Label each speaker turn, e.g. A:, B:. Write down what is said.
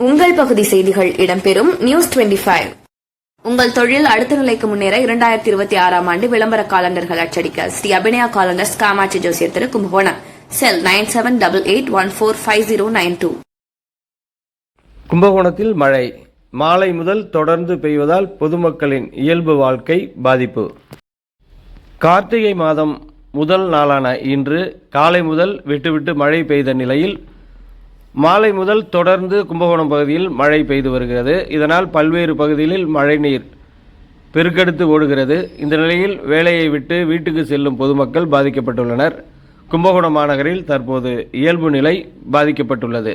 A: உங்கள் பகுதி செய்திகள் இடம்பெறும் நியூஸ் 25 உங்கள் தொழில் அடுத்த நிலைக்கு முன்னேற இரண்டாயிரத்தி இருபத்தி ஆறாம் ஆண்டு விளம்பர காலண்டர்கள் அச்சடிக்க ஸ்ரீ அபிநயா காலண்டர்ஸ் காமாட்சி ஜோசியர் திரு Kumbakonam. Cell nine seven double eight one four five zero nine two.
B: கும்பகோணத்தில் மழை. மாலை முதல் தொடர்ந்து பெய்வதால் பொதுமக்களின் இயல்பு வாழ்க்கை பாதிப்பு. கார்த்திகை மாதம் முதல் நாளான இன்று காலை முதல் விட்டுவிட்டு மழை பெய்த நிலையில் மாலை முதல் தொடர்ந்து கும்பகோணம் பகுதியில் மழை பெய்து வருகிறது. இதனால் பல்வேறு பகுதிகளில் மழைநீர் பெருக்கெடுத்து ஓடுகிறது. இந்த நிலையில் வேலையை விட்டு வீட்டுக்கு செல்லும் பொதுமக்கள் பாதிக்கப்பட்டுள்ளனர். கும்பகோணம் மாநகரில் தற்போது இயல்பு நிலை பாதிக்கப்பட்டுள்ளது.